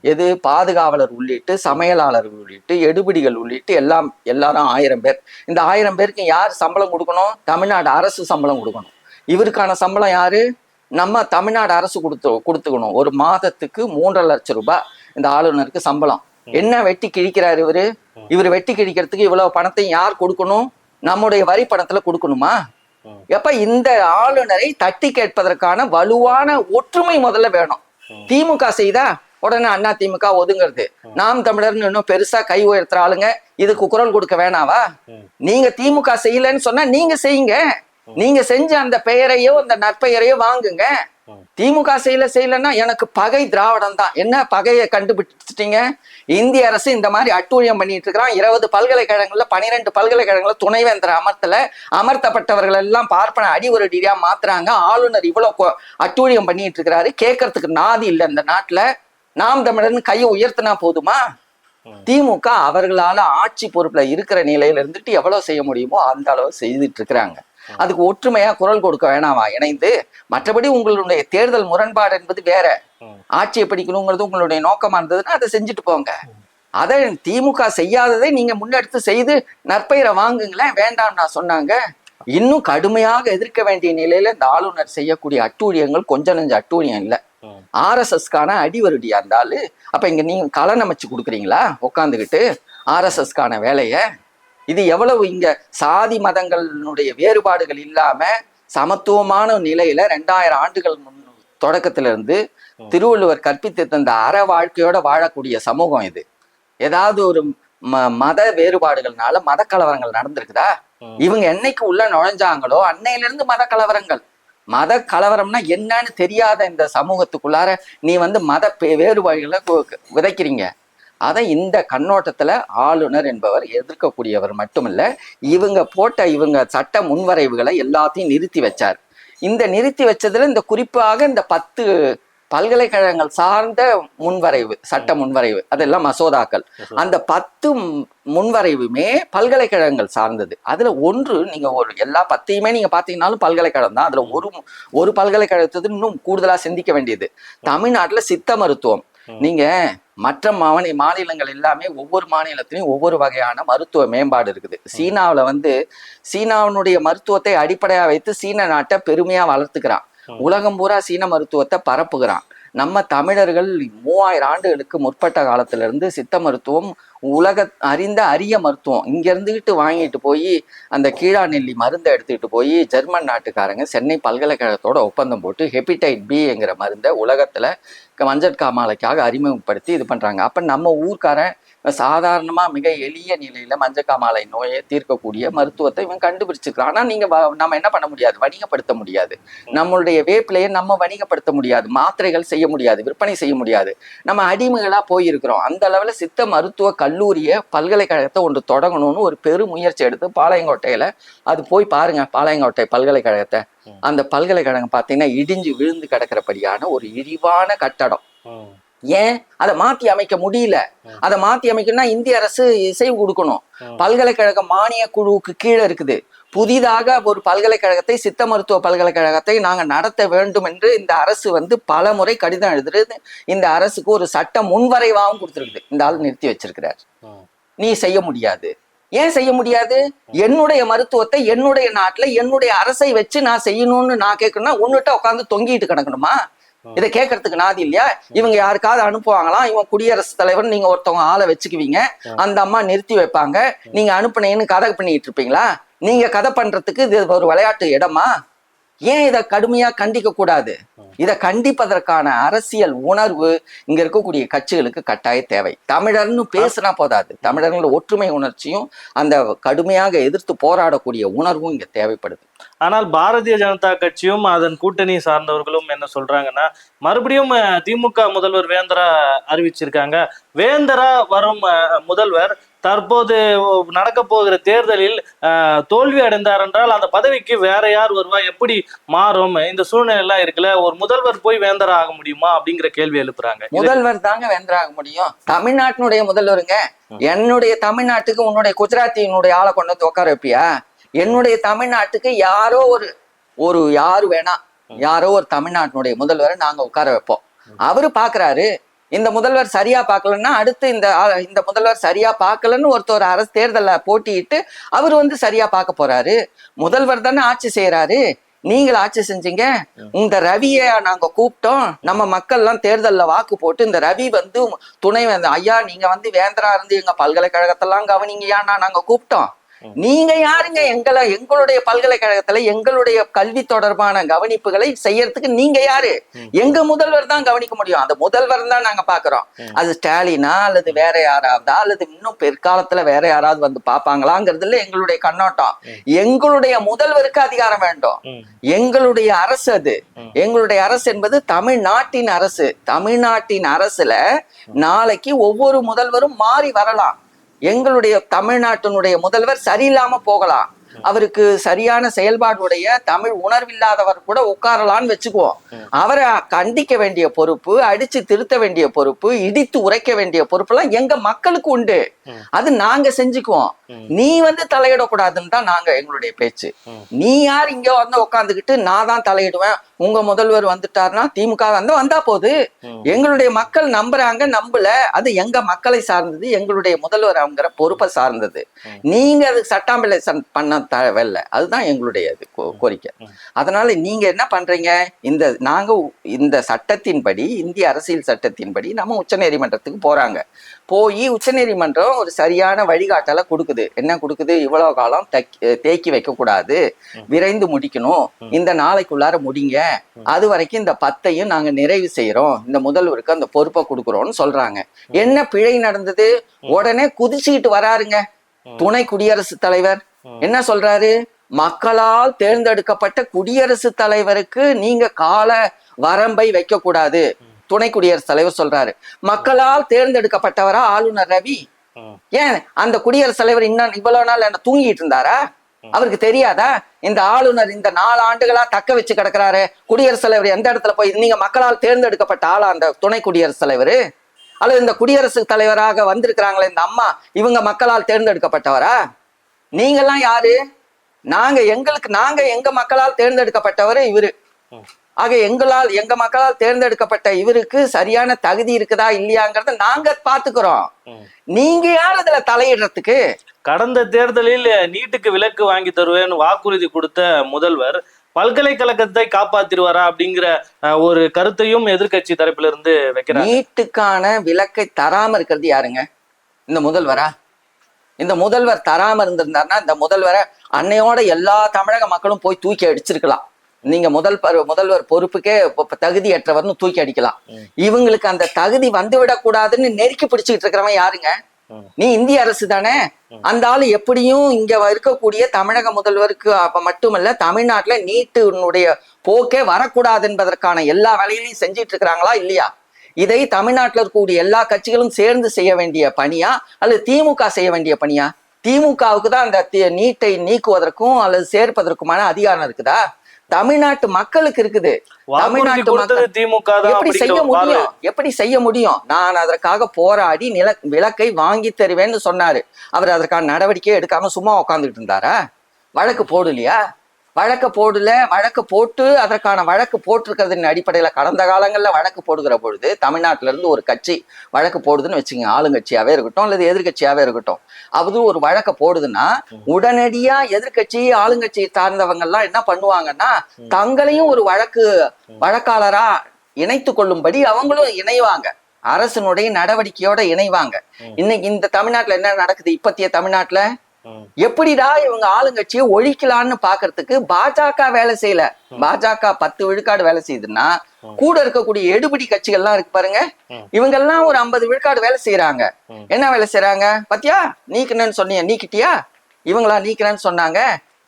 Speaker 1: எது? பாதுகாவலர் உள்ளிட்டு சமையலாளர் உள்ளிட்டு எடுபிடிகள் உள்ளிட்டு எல்லாம் எல்லாரும் ஆயிரம் பேர். இந்த ஆயிரம் பேருக்கு யார் சம்பளம் கொடுக்கணும்? தமிழ்நாடு அரசு சம்பளம் கொடுக்கணும். இவருக்கான சம்பளம் யாரு? நம்ம தமிழ்நாடு அரசு கொடுத்து கொடுத்துக்கணும். ஒரு மாதத்துக்கு மூன்றரை லட்சம் ரூபாய் இந்த ஆளுநருக்கு சம்பளம். என்ன வெட்டி கிழிக்கிறாரு இவரு? இவர் வெட்டி கிழிக்கிறதுக்கு இவ்வளவு பணத்தையும் யார் கொடுக்கணும்? நம்முடைய வரி பணத்துல கொடுக்கணுமா. எப்ப இந்த ஆளுநரை தட்டி கேட்பதற்கான வலுவான ஒற்றுமை முதல்ல வேணும். திமுக செய்தா? உடனே அண்ணா திமுக ஒதுங்கிறது. நாம் தமிழர்னு இன்னும் பெருசா கை உயர்த்துற ஆளுங்க இதுக்கு குரல் கொடுக்க வேணாவா. நீங்க திமுக செய்யலன்னு சொன்னா நீங்க செய்யுங்க. நீங்க செஞ்ச அந்த பெயரையோ அந்த நற்பெயரையோ வாங்குங்க. திமுக செய்யல செய்யலன்னா எனக்கு பகை திராவிடம் தான். என்ன பகையை கண்டுபிடிச்சிட்டீங்க? இந்திய அரசு இந்த மாதிரி அட்டூழியம் பண்ணிட்டு இருக்கிறான். இருபது பல்கலைக்கழகங்கள்ல பனிரெண்டு பல்கலைக்கழகங்கள்ல துணைவேந்தர் அமர்த்தல. அமர்த்தப்பட்டவர்கள் எல்லாம் பார்ப்பன அடி ஒரு டிடியா மாத்துறாங்க. ஆளுநர் இவ்வளவு அட்டூழியம் பண்ணிட்டு இருக்கிறாரு. கேட்கறதுக்கு நாதி இல்லை இந்த நாட்டுல. நாம் தமிழர்னு கையை உயர்த்தினா போதுமா. திமுக அவர்களால ஆட்சி பொறுப்புல இருக்கிற நிலையில இருந்துட்டு எவ்வளவு செய்ய முடியுமோ அந்த அளவு செய்துட்டு இருக்கிறாங்க. அதுக்கு ஒற்றுமையா குரல் கொடுக்க வேணாமா? இணைந்து மற்றபடி உங்களுடைய தேர்தல் முரண்பாடு என்பது வேற. ஆட்சியை பிடிக்கணுங்கிறது உங்களுடைய நோக்கமா இருந்ததுன்னா அதை செஞ்சுட்டு போங்க. அதை திமுக செய்யாததை நீங்க முன்னெடுத்து செய்து நற்பெயரை வாங்குங்களேன் வேண்டாம் நான் சொன்னாங்க. இன்னும் கடுமையாக எதிர்க்க வேண்டிய நிலையில இந்த ஆளுநர் செய்யக்கூடிய அட்டூழியங்கள் கொஞ்சம் நெஞ்ச அட்டூழியம் இல்லை. ஆர்எஸ்எஸ்க்கான அடிவருடியா இருந்தாலும் அப்ப இங்க நீங்க களம் அமைச்சு கொடுக்குறீங்களா? உட்காந்துக்கிட்டு ஆர்எஸ்எஸ்க்கான வேலையை. இது எவ்வளவு இங்க சாதி மதங்களுடைய வேறுபாடுகள் இல்லாம சமத்துவமான நிலையில ரெண்டாயிரம் ஆண்டுகள் முன் தொடக்கத்துல இருந்து திருவள்ளுவர் கற்பித்து தந்த அற வாழ்க்கையோட வாழக்கூடிய சமூகம் இது. ஏதாவது ஒரு ம மத வேறுபாடுகள்னால மத கலவரங்கள் நடந்திருக்குதா. இவங்க என்னைக்கு உள்ள நுழைஞ்சாங்களோ அன்னையில இருந்து மத கலவரங்கள் மத கலவரம்னா என்னன்னு தெரியாத இந்த சமூகத்துக்குள்ளார நீ வந்து மத பே- வேறுபாடுகளை விதைக்கிறீங்க. அதை இந்த கண்ணோட்டத்துல ஆளுநர் என்பவர் எதிர்க்கக்கூடியவர் மட்டுமல்ல இவங்க போட்ட இவங்க சட்ட முன்வரைவுகளை எல்லாத்தையும் நிறுத்தி வச்சார். இந்த நிறுத்தி வச்சதுல இந்த குறிப்பாக இந்த பத்து பல்கலைக்கழகங்கள் சார்ந்த முன்வரைவு சட்ட முன்வரைவு அதெல்லாம் மசோதாக்கள். அந்த பத்து முன்வரைவுமே பல்கலைக்கழகங்கள் சார்ந்தது. அதுல ஒன்று நீங்க ஒரு எல்லா பத்தையுமே நீங்க பாத்தீங்கன்னாலும் பல்கலைக்கழகம் தான். அதுல ஒரு ஒரு பல்கலைக்கழகத்துக்கு இன்னும் கூடுதலா சிந்திக்க வேண்டியது. தமிழ்நாட்டுல சித்த மருத்துவம். நீங்க மற்ற மாநில மாநிலங்கள் எல்லாமே ஒவ்வொரு மாநிலத்திலையும் ஒவ்வொரு வகையான மருத்துவ மேம்பாடு இருக்குது. சீனாவுல வந்து சீனாவினுடைய மருத்துவத்தை அடிப்படையா வைத்து சீன நாட்டை பெருமையா வளர்த்துக்கிறான். உலகம் பூரா சீன மருத்துவத்தை பரப்புகிறான். நம்ம தமிழர்கள் மூவாயிரம் ஆண்டுகளுக்கு முற்பட்ட காலத்துல இருந்து சித்த மருத்துவம் உலக அறிந்த அரிய மருத்துவம். இங்க இருந்துகிட்டு வாங்கிட்டு போய் அந்த கீழா நெல்லி மருந்தை எடுத்துக்கிட்டு போய் ஜெர்மன் நாட்டுக்காரங்க சென்னை பல்கலைக்கழகத்தோட ஒப்பந்தம் போட்டு ஹெப்பிடைட் பிங்கிற மருந்தை உலகத்துல மஞ்சள் காமாலைக்காக அறிமுகப்படுத்தி இது பண்றாங்க. அப்ப நம்ம ஊர்க்காரன் சாதாரணமா மிக எளிய நிலையில மஞ்சள் காமாலை நோயை தீர்க்கக்கூடிய மருத்துவத்தை இவன் கண்டுபிடிச்சிருக்கான் ஆனா நீங்க வ- நம்ம என்ன பண்ண முடியாது? வணிகப்படுத்த முடியாது. நம்மளுடைய வேப்பிலையை நம்ம வணிகப்படுத்த முடியாது. மாத்திரைகள் செய்ய முடியாது. விற்பனை செய்ய முடியாது. நம்ம அடிமைகளா போயிருக்கிறோம். அந்த அளவுல சித்த மருத்துவ கல்லூரியை பல்கலைக்கழகத்தை ஒன்று தொடங்கணும்னு ஒரு பெரும் முயற்சி எடுத்து பாளையங்கோட்டையில அது போய் பாருங்க. பாளையங்கோட்டை பல்கலைக்கழகத்தை. அந்த பல்கலைக்கழகம் பார்த்தீங்கன்னா இடிஞ்சு விழுந்து கிடக்கிறபடியான ஒரு இழிவான கட்டடம். ஏன்? அதை மாத்தி அமைக்க முடியல. அதை மாத்தி அமைக்கணும்னா இந்திய அரசு இசைவு கொடுக்கணும். பல்கலைக்கழக மானிய குழுவுக்கு கீழே இருக்குது. புதிதாக ஒரு பல்கலைக்கழகத்தை சித்த மருத்துவ பல்கலைக்கழகத்தை நாங்க நடத்த வேண்டும் என்று இந்த அரசு வந்து பல முறை கடிதம் எழுதுறது இந்த அரசுக்கு ஒரு சட்ட முன்வரைவாகவும் கொடுத்துருக்குது. இந்த ஆள் நிறுத்தி வச்சிருக்கிறார். நீ செய்ய முடியாது. ஏன் செய்ய முடியாது? என்னுடைய மருத்துவத்தை என்னுடைய நாட்டுல என்னுடைய அரசை வச்சு நான் செய்யணும்னு நான் கேட்கணும்னா உன்னிட்ட உட்காந்து தொங்கிட்டு கிடக்கணுமா? இதை கேட்கறதுக்கு நாதி இல்லையா? இவங்க யாருக்காவது அனுப்புவாங்களாம் இவன் குடியரசுத் தலைவர் நீங்க ஒருத்தவங்க ஆளை வச்சுக்குவீங்க. அந்த அம்மா நிறுத்தி வைப்பாங்க. நீங்க அனுப்புனீங்கன்னு கதை பண்ணிட்டு இருப்பீங்களா? நீங்க கதை பண்றதுக்கு இது ஒரு விளையாட்டு இடமா? ஏன் இதை கடுமையா கண்டிக்க கூடாது? இதை கண்டிப்பதற்கான அரசியல் உணர்வு இங்க இருக்கக்கூடிய கட்சிகளுக்கு கட்டாய தேவை. தமிழர்னு பேசினா போதாது. தமிழர்களோட ஒற்றுமை உணர்ச்சியும் அந்த கடுமையாக எதிர்த்து போராடக்கூடிய உணர்வும் இங்க தேவைப்படுது.
Speaker 2: ஆனால் பாரதிய ஜனதா கட்சியும் அதன் கூட்டணி சார்ந்தவர்களும் என்ன சொல்றாங்கன்னா மறுபடியும் திமுக முதல்வர் வேந்தரா அறிவிச்சிருக்காங்க. வேந்தரா வரும் முதல்வர் தற்போது நடக்க போகிற தேர்தலில் அஹ், தோல்வி அடைந்தார் என்றால் அந்த பதவிக்கு வேற யார் வருவா எப்படி மாறும் இந்த சூழ்நிலை எல்லாம் இருக்குல்ல ஒரு முதல்வர் போய் வேந்தரா ஆக முடியுமா அப்படிங்கிற கேள்வி எழுப்புறாங்க.
Speaker 1: முதல்வர் தாங்க வென்றாக முடியும். தமிழ்நாட்டினுடைய முதல்வருங்க என்னுடைய தமிழ்நாட்டுக்கு உன்னுடைய குஜராத்தினுடைய ஆளை கொண்டு வந்து உட்கார வைப்பியா? என்னுடைய தமிழ்நாட்டுக்கு யாரோ ஒரு ஒரு யாரு வேணா யாரோ ஒரு தமிழ்நாட்டினுடைய முதல்வரை நாங்க உட்கார வைப்போம். அவரு பாக்குறாரு இந்த முதல்வர் சரியா பார்க்கலன்னா அடுத்து இந்த இந்த முதல்வர் சரியா பார்க்கலன்னு ஒருத்தர் அரசு தேர்தலில் போட்டியிட்டு அவர் வந்து சரியா பார்க்க போறாரு. முதல்வர் தானே ஆட்சி செய்யறாரு நீங்கள் ஆட்சி செஞ்சீங்க. இந்த ரவியை நாங்க கூப்பிட்டோம். நம்ம மக்கள்லாம் தேர்தல்ல வாக்கு போட்டு இந்த ரவி வந்து துணை வேந்த ஐயா நீங்க வந்து வேந்தரா இருந்து எங்க பல்கலைக்கழகத்தெல்லாம் கவனிங்கயான்னா நாங்க கூப்பிட்டோம். நீங்க யாருங்க? எங்களை எங்களுடைய பல்கலைக்கழகத்துல எங்களுடைய கல்வி தொடர்பான கவனிப்புகளை செய்யறதுக்கு நீங்க யாரு? எங்க முதல்வர் தான் கவனிக்க முடியும். அந்த முதல்வர் தான் நாங்க பாக்குறோம். அது ஸ்டாலினா அல்லது வேற யாராவதா அல்லது இன்னும் பிற்காலத்துல வேற யாராவது வந்து பாப்பாங்களாங்கிறதுல எங்களுடைய கண்ணோட்டம். எங்களுடைய முதல்வருக்கு அதிகாரம் வேண்டும். எங்களுடைய அரசு அது. எங்களுடைய அரசு என்பது தமிழ்நாட்டின் அரசு. தமிழ்நாட்டின் அரசுல நாளைக்கு ஒவ்வொரு முதல்வரும் மாறி வரலாம். எங்களுடைய தமிழ்நாட்டினுடைய முதல்வர் சரியில்லாம போகலாம். அவருக்கு சரியான செயல்பாடுடைய தமிழ் உணர்வில்லாதவர் கூட உட்காரலான்னு வச்சுக்குவோம். அவரை கண்டிக்க வேண்டிய பொறுப்பு அடிச்சு திருத்த வேண்டிய பொறுப்பு இடித்து உரைக்க வேண்டிய பொறுப்பெல்லாம் எங்க மக்களுக்கு உண்டு. அது நாங்க செஞ்சுக்குவோம். நீ வந்து தலையிடக்கூடாதுன்னு தான் நாங்க எங்களுடைய பேச்சு. நீ யார் இங்க வந்து உட்காந்துக்கிட்டு நான் தான் தலையிடுவேன் உங்க முதல்வர் வந்துட்டாருன்னா திமுக வந்து வந்தா போகுது எங்களுடைய மக்கள் நம்புறாங்க நம்பல. அது எங்க மக்களை சார்ந்தது எங்களுடைய முதல்வர் அவங்கிற பொறுப்பை சார்ந்தது. நீங்க அது சட்டாம்பிலேசன் பண்ண தேவையில்ல அதுதான் எங்களுடைய இது கோரிக்கை. அதனால நீங்க என்ன பண்றீங்க? இந்த நாங்க இந்த சட்டத்தின்படி இந்திய அரசியல் சட்டத்தின்படி நம்ம உச்சநீதிமன்றத்துக்கு போறாங்க. போய் உச்சநீதிமன்றம் ஒரு சரியான வழிகாட்டலை கொடுக்குது. என்ன கொடுக்குது? இவ்வளவு காலம் தக்கி- தேக்கி வைக்க கூடாது விரைந்து முடிக்கணும். இந்த நாளைக்குள்ளார முடிங்க. அது வரைக்கும் இந்த பத்தையும் நாங்க நிறைவு செய்யறோம் இந்த முதல்வருக்கு அந்த பொறுப்பை கொடுக்குறோம்னு சொல்றாங்க. என்ன பிழை நடந்தது? உடனே குதிச்சுக்கிட்டு வராருங்க. துணை குடியரசுத் தலைவர் என்ன சொல்றாரு? மக்களால் தேர்ந்தெடுக்கப்பட்ட குடியரசுத் தலைவருக்கு நீங்க கால வரம்பை வைக்க கூடாது துணை குடியரசுத் தலைவர் சொல்றாரு. மக்களால் தேர்ந்தெடுக்கப்பட்டவரா ஆளுநர் ரவி. ஏன்? அந்த குடியரசுத் தலைவர் இன்னும் இவ்வளவு நாள் என்ன தூங்கிட்டு இருந்தாரா? அவருக்கு தெரியாதா? இந்த ஆளுநர் இந்த நாலு ஆண்டுகளா தக்க வச்சு கிடக்குறாரு. குடியரசுத் தலைவர் எந்த இடத்துல போய் நீங்க மக்களால் தேர்ந்தெடுக்கப்பட்ட ஆளா அந்த துணை குடியரசுத் தலைவர்? அல்லது இந்த குடியரசுத் தலைவராக வந்திருக்கிறாங்களே இந்த அம்மா இவங்க மக்களால் தேர்ந்தெடுக்கப்பட்டவரா? நீங்கெல்லாம் யாரு? நாங்க எங்களுக்கு நாங்க எங்க மக்களால் தேர்ந்தெடுக்கப்பட்டவர் இவரு. ஆக எங்களால் எங்க மக்களால் தேர்ந்தெடுக்கப்பட்ட இவருக்கு சரியான தகுதி இருக்குதா இல்லையாங்கிறத நாங்க பாத்துக்கிறோம். நீங்க யார் அதுல தலையிடுறதுக்கு?
Speaker 2: கடந்த தேர்தலில் நீட்டுக்கு விலக்கு வாங்கி தருவேன்னு வாக்குறுதி கொடுத்த முதல்வர் பல்கலைக்கழகத்தை காப்பாத்திருவாரா அப்படிங்கிற ஒரு கருத்தையும் எதிர்க்கட்சி தரப்பில இருந்து வைக்கிறாங்க.
Speaker 1: நீட்டுக்கான விலக்கை தராம இருக்கிறது யாருங்க? இந்த முதல்வரா? இந்த முதல்வர் தராம இருந்திருந்தாருன்னா இந்த முதல்வரை அன்னையோட எல்லா தமிழக மக்களும் போய் தூக்கி அடிச்சிருக்கலாம். நீங்க முதல் முதல்வர் பொறுப்புக்கே இப்ப தகுதியற்றவர்னு தூக்கி அடிக்கலாம். இவங்களுக்கு அந்த தகுதி வந்து விடக்கூடாதுன்னு நெருக்கி பிடிச்சிட்டு இருக்கிறவன் யாருங்க. நீ இந்திய அரசு தானே? அந்த ஆளு எப்படியும் இங்க இருக்கக்கூடிய தமிழக முதல்வருக்கு அப்ப மட்டுமல்ல தமிழ்நாட்டுல நீட்டுனுடைய போக்கே வரக்கூடாது என்பதற்கான எல்லா வேலைகளையும் செஞ்சிட்டு இருக்கிறாங்களா இல்லையா? இதை தமிழ்நாட்டுல இருக்கக்கூடிய எல்லா கட்சிகளும் சேர்ந்து செய்ய வேண்டிய பணியா? அல்லது திமுக செய்ய வேண்டிய பணியா? திமுகவுக்கு தான் அந்த நீட்டை நீக்குவதற்கும் அல்லது சேர்ப்பதற்குமான அதிகாரம் இருக்குதா? தமிழ்நாட்டு மக்களுக்கு இருக்குது. தமிழ்நாட்டு மக்கள்
Speaker 2: திமுக
Speaker 1: எப்படி செய்ய. முடியும்? எப்படி செய்ய முடியும்? நான் அதற்காக போராடி நில விளக்கை வாங்கி தருவேன்னு சொன்னாரு. அவர் அதற்கான நடவடிக்கை எடுக்காம சும்மா உட்காந்துட்டு இருந்தாரா? வழக்கு போடலையா? வழக்க போடல வழக்கு போட்டு அதற்கான வழக்கு போட்டிருக்கிறதின் அடிப்படையில கடந்த காலங்கள்ல வழக்கு போடுகிற பொழுது தமிழ்நாட்டுல இருந்து ஒரு கட்சி வழக்கு போடுதுன்னு வச்சுங்க ஆளுங்கட்சியாவே இருக்கட்டும் அல்லது எதிர்க்கட்சியாவே இருக்கட்டும். அது ஒரு வழக்க போடுதுன்னா உடனடியா எதிர்க்கட்சி ஆளுங்கட்சி சார்ந்தவங்க எல்லாம் என்ன பண்ணுவாங்கன்னா தங்களையும் ஒரு வழக்கு வழக்காளரா இணைத்து கொள்ளும்படி அவங்களும் இணைவாங்க. அரசினுடைய நடவடிக்கையோட இணைவாங்க. இன்னைக்கு இந்த தமிழ்நாட்டுல என்ன நடக்குது? இப்பத்திய தமிழ்நாட்டுல. எப்படிடா இவங்க ஆளுங்கட்சியை ஒழிக்கலான்னு பாக்குறதுக்கு பாஜக வேலை செய்யல. பாஜக பத்து விழுக்காடு வேலை செய்யுதுன்னா கூட இருக்கக்கூடிய எடுபிடி கட்சிகள்லாம் இருக்கு பாருங்க. இவங்க எல்லாம் ஒரு ஐம்பது விழுக்காடு வேலை செய்யறாங்க. என்ன வேலை செய்யறாங்க பத்தியா? நீக்கணும்னு சொன்னீங்க நீக்கிட்டியா? இவங்களா நீக்கிறேன்னு சொன்னாங்க.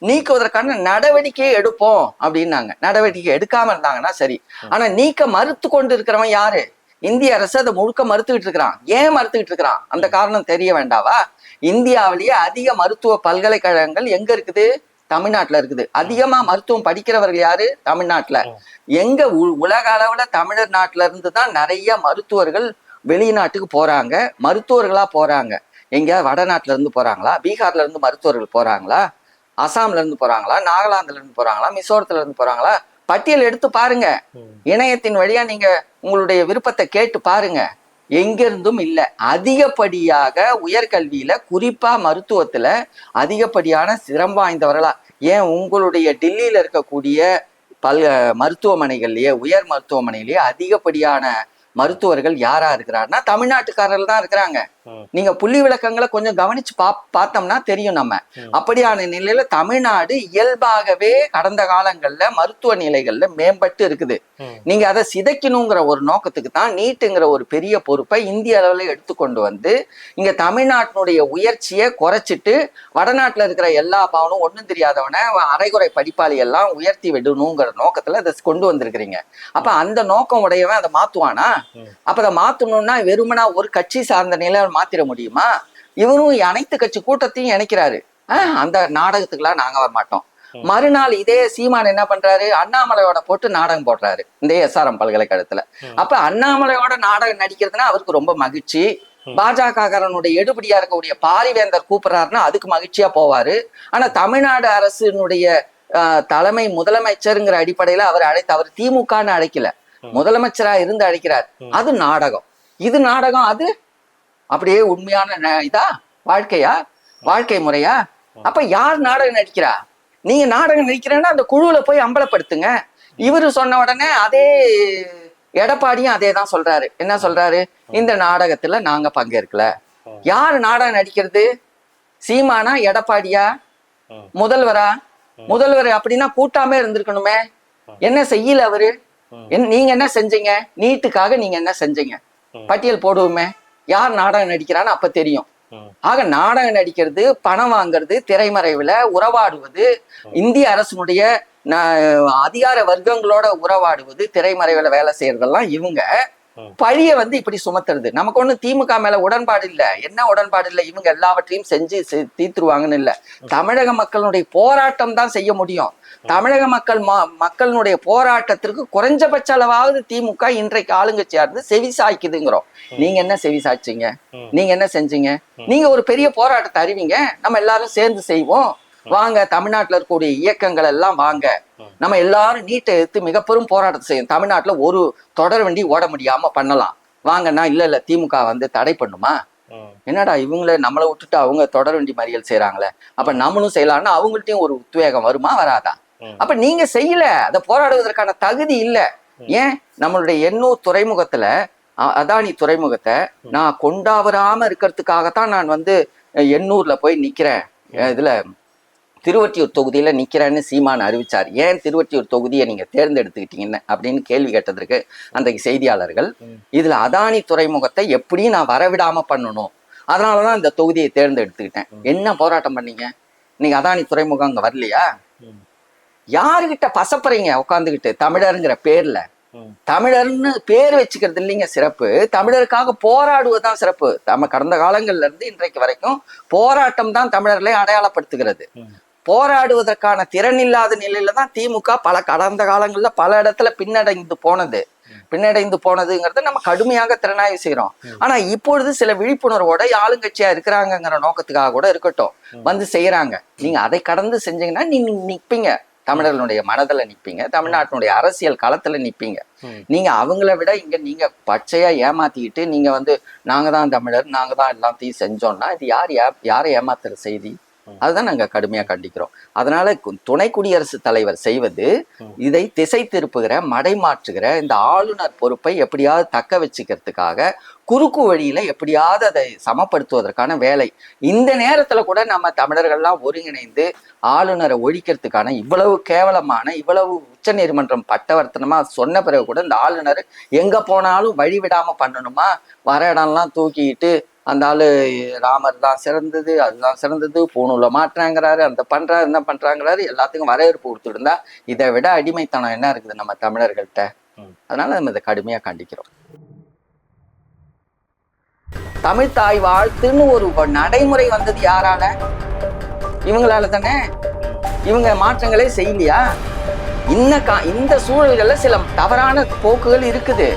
Speaker 1: நீக்குவதற்கான நடவடிக்கையை எடுப்போம் அப்படின்னாங்க. நடவடிக்கை எடுக்காம இருந்தாங்கன்னா சரி. ஆனா நீக்க மறுத்து கொண்டு இருக்கிறவன் யாரு? இந்திய அரசு அதை முழுக்க மறுத்துக்கிட்டு இருக்கிறான். ஏன் மறுத்துக்கிட்டு இருக்கிறான்? அந்த காரணம் தெரிய வேண்டாவா? இந்தியாவிலேயே அதிக மருத்துவ பல்கலைக்கழகங்கள் எங்க இருக்குது? தமிழ்நாட்டுல இருக்குது. அதிகமா மருத்துவம் படிக்கிறவர்கள் யாரு? தமிழ்நாட்டுல. எங்க உ- உலக அளவுல தமிழர் நாட்டுல இருந்து தான் நிறைய மருத்துவர்கள் வெளிநாட்டுக்கு போறாங்க. மருத்துவர்களா போறாங்க. எங்கேயாவது வடநாட்டுல இருந்து போறாங்களா? பீகார்ல இருந்து மருத்துவர்கள் போறாங்களா? அசாம்ல இருந்து போறாங்களா? நாகாலாந்துல இருந்து போறாங்களா? மிசோரத்துல இருந்து போறாங்களா? பட்டியல் எடுத்து பாருங்க. இணையத்தின் வழியா நீங்க உங்களுடைய விருப்பத்தை கேட்டு பாருங்க. எங்கிருந்தும் இல்லை. அதிகப்படியாக உயர்கல்வியில குறிப்பா மருத்துவத்துல அதிகப்படியான சிரம் வாய்ந்தவர்களா? ஏன் உங்களுடைய டெல்லியில இருக்கக்கூடிய பல் மருத்துவமனைகள்லயே உயர் மருத்துவமனையிலேயே அதிகப்படியான மருத்துவர்கள் யாரா இருக்கிறாருன்னா தமிழ்நாட்டுக்காரர்கள் தான் இருக்கிறாங்க. நீங்க புள்ளி விளக்கங்களை கொஞ்சம் கவனிச்சு பா பார்த்தோம்னா தெரியும் நம்ம. அப்படியான நிலையில தமிழ்நாடு இயல்பாகவே கடந்த காலங்கள்ல மருத்துவ நிலைகள்ல மேம்பட்டு இருக்குது. நீங்க அதை சிதைக்கணுங்கிற ஒரு நோக்கத்துக்கு தான் நீட்டுங்கிற ஒரு பெரிய பொறுப்பை இந்திய அளவில் எடுத்துக்கொண்டு வந்து இங்க தமிழ்நாட்டினுடைய உயர்ச்சியை குறைச்சிட்டு வடநாட்டுல இருக்கிற எல்லா பாவனும் ஒண்ணும் தெரியாதவனை அரைகுறை படிப்பாளி எல்லாம் உயர்த்தி விடணுங்கிற நோக்கத்துல அதை கொண்டு வந்திருக்கிறீங்க அப்ப அந்த நோக்கம் உடையவன் அதை மாத்துவானா. அப்ப அதை மாத்தணும்னா வெறுமனா ஒரு கட்சி சார்ந்த நிலையில மாத்திர முடியுமா இவரும் அனைத்து கட்சி கூட்டத்தையும் இணைக்கிறாரு அந்த நாடகத்துக்குலாம் நாங்க வர மாட்டோம்
Speaker 2: ம்.
Speaker 1: மறுநாள் இதே சீமான் என்ன பண்றாரு அண்ணாமலையோட போட்டு நாடகம் போடுறாரு இந்த எஸ்ஆர்எம் பல்கலைக்கழகத்துல. அப்ப அண்ணாமலையோட நாடகம் நடிக்கிறதுனா அவருக்கு ரொம்ப மகிழ்ச்சி
Speaker 2: ம்.
Speaker 1: பாஜக காரனுடைய எடுபடியா இருக்கக்கூடிய பாரிவேந்தர் கூப்பிடுறாருன்னா அதுக்கு மகிழ்ச்சியா போவாரு ஆனா தமிழ்நாடு அரசினுடைய தலைமை முதலமைச்சருங்கிற அடிப்படையில அவர் அழைத்து அவர் திமுகன்னு அழைக்கல. முதலமைச்சரா இருந்து அழைக்கிறார். அது நாடகம் இது நாடகம் அது அப்படியே உண்மையான இதா? வாழ்க்கையா? வாழ்க்கை முறையா? அப்ப யார் நாடகம் நடிக்கிறா? நீங்க நாடகம் நடிக்கிறேன்னா அந்த குழுவுல போய் அம்பலப்படுத்துங்க. இவரு சொன்ன உடனே அதே எடப்பாடியும் அதே தான் சொல்றாரு. என்ன சொல்றாரு? இந்த நாடகத்துல நாங்க பங்கேற்கல. யார் நாடகம் நடிக்கிறது? சீமானா எடப்பாடியா. முதல்வரா? முதல்வர் அப்படின்னா கூட்டாமே இருந்திருக்கணுமே. என்ன செய்யல அவரு? நீங்க என்ன செஞ்சீங்க? நீட்டுக்காக நீங்க என்ன செஞ்சீங்க. பட்டியல் போடுவோமே. யார் நாடகம் நடிக்கிறான்னு அப்ப தெரியும். ஆக நாடகம் நடிக்கிறது பணம் வாங்குறது திரைமறைவுல உறவாடுவது இந்திய அரசினுடைய அதிகார வர்க்கங்களோட உறவாடுவது திரைமறைவுல வேலை செய்யறதெல்லாம் இவங்க. பழிய வந்து இப்படி சுமத்துறது. நமக்கு ஒண்ணும் திமுக மேல உடன்பாடு இல்ல. என்ன உடன்பாடு இல்ல? இவங்க எல்லாவற்றையும் செஞ்சு தீர்த்துருவாங்கன்னு இல்ல. தமிழக மக்களுடைய போராட்டம் தான் செய்ய முடியும். தமிழக மக்கள் ம- மக்களினுடைய போராட்டத்திற்கு குறைஞ்சபட்ச அளவாவது திமுக இன்றைக்கு ஆளுங்கட்சியா இருந்து செவி சாய்க்குதுங்கிறோம். நீங்க என்ன செவி சாய்ச்சீங்க. நீங்க என்ன செஞ்சீங்க? நீங்க ஒரு பெரிய போராட்டத்தை அறிவிங்க. நம்ம எல்லாரும் சேர்ந்து செய்வோம். வாங்க தமிழ்நாட்டுல இருக்கக்கூடிய இயக்கங்கள் எல்லாம் வாங்க. நம்ம எல்லாரும் நீட்டை எடுத்து மிக பெரும் போராட்டத்தை செய்யும் தமிழ்நாட்டுல ஒரு தொடர் வண்டி ஓட முடியாம பண்ணலாம். வாங்கன்னா இல்ல இல்ல திமுக வந்து தடை பண்ணுமா. என்னடா இவங்கள நம்மளை விட்டுட்டு அவங்க தொடர் வண்டி மறியல் செய்றாங்களே? அப்ப நம்மளும் செய்யலாம்னா அவங்கள்ட்டயும் ஒரு உத்வேகம் வருமா வராதா. அப்ப நீங்க செய்யல. அதை போராடுவதற்கான தகுதி இல்ல. ஏன்? நம்மளுடைய எண்ணூர் துறைமுகத்துல அதானி துறைமுகத்தை நான் கொண்டாவராம இருக்கிறதுக்காகத்தான் நான் வந்து எண்ணூர்ல போய் நிக்கிறேன். இதுல திருவொற்றியூர் தொகுதியில நிக்கிறேன்னு சீமான் அறிவிச்சார். ஏன் திருவொற்றியூர் தொகுதியை நீங்க தேர்ந்தெடுத்துக்கிட்டீங்கன்னு அப்படின்னு கேள்வி கேட்டதற்கு அன்றைக்கு செய்தியாளர்கள். இதுல அதானி துறைமுகத்தை எப்படியும் நான் வரவிடாம பண்ணணும். அதனாலதான் இந்த தொகுதியை தேர்ந்தெடுத்துக்கிட்டேன். என்ன போராட்டம் பண்ணீங்க? நீங்க அதானி துறைமுகம் அங்க வரலையா?
Speaker 2: ம்.
Speaker 1: யாருகிட்ட பசப்புறீங்க? உட்காந்துக்கிட்டு தமிழருங்கிற பேர்ல. தமிழர்னு பேர் வச்சுக்கிறது இல்லைங்க சிறப்பு. தமிழருக்காக போராடுவதுதான் சிறப்பு. நம்ம கடந்த காலங்கள்ல இருந்து இன்றைக்கு வரைக்கும் போராட்டம் தான் தமிழர்களை அடையாளப்படுத்துகிறது. போராடுவதற்கான திறன் இல்லாத நிலையில தான் திமுக பல கடந்த காலங்கள்ல பல இடத்துல பின்னடைந்து போனது. பின்னடைந்து போனதுங்கிறத நம்ம கடுமையாக திறனாய்வு செய்றோம். ஆனா இப்பொழுது சில விழிப்புணர்வோட ஆளுங்கட்சியா இருக்கிறாங்கங்கிற நோக்கத்துக்காக கூட இருக்கட்டும். வந்து செய்யறாங்க நீங்க அதை கடந்து செஞ்சீங்கன்னா நீங்க நிப்பீங்க. தமிழர்களுடைய மனதில் நிப்பீங்க. தமிழ்நாட்டினுடைய அரசியல் களத்துல நிப்பீங்க.
Speaker 2: ம்.
Speaker 1: நீங்க அவங்கள விட இங்க நீங்க பச்சையா ஏமாத்திக்கிட்டு நீங்க வந்து நாங்க தான் தமிழர் நாங்க தான் எல்லாத்தையும் செஞ்சோம்னா இது யார் யாரை ஏமாத்துற செய்தி? அதுதான் நாங்க கடுமையா கண்டிக்கிறோம். அதனால துணை குடியரசுத் தலைவர் செய்வது. இதை திசை திருப்புகிற மடைமாற்றுகிற இந்த ஆளுநர் பொறுப்பை எப்படியாவது தக்க வச்சுக்கிறதுக்காக குறுக்கு வழியில எப்படியாவது அதை சமப்படுத்துவதற்கான வேலை. இந்த நேரத்துல கூட நம்ம தமிழர்கள்லாம் ஒருங்கிணைந்து ஆளுநரை ஒழிக்கிறதுக்கான இவ்வளவு கேவலமான இவ்வளவு உச்ச நீதிமன்றம் பட்டவர்த்தனமா சொன்ன பிறகு கூட இந்த ஆளுநர் எங்க போனாலும் வழி விடாம பண்ணணுமா? வர இடம்லாம் தூக்கிட்டு அந்த ஆளு ராமர் தான் சிறந்தது அதுதான் சிறந்தது பூணூல மாற்றாங்கிறாரு அந்த பண்றாரு என்ன பண்றாங்கிறாரு எல்லாத்துக்கும் வரவேற்பு கொடுத்துட்டு இருந்தா இதை விட அடிமைத்தனம் என்ன இருக்குது நம்ம தமிழர்கள்ட்ட. அதனால நம்ம இதை கடுமையா கண்டிக்கிறோம். தமிழ் தாய் வாழ்த்துன்னு ஒரு நடைமுறை வந்தது யாரால? இவங்களால தானே? இவங்க மாற்றங்களே செய்யலையா? இந்த கா இந்த சூழல்கள்ல சில தவறான போக்குகள் இருக்குது.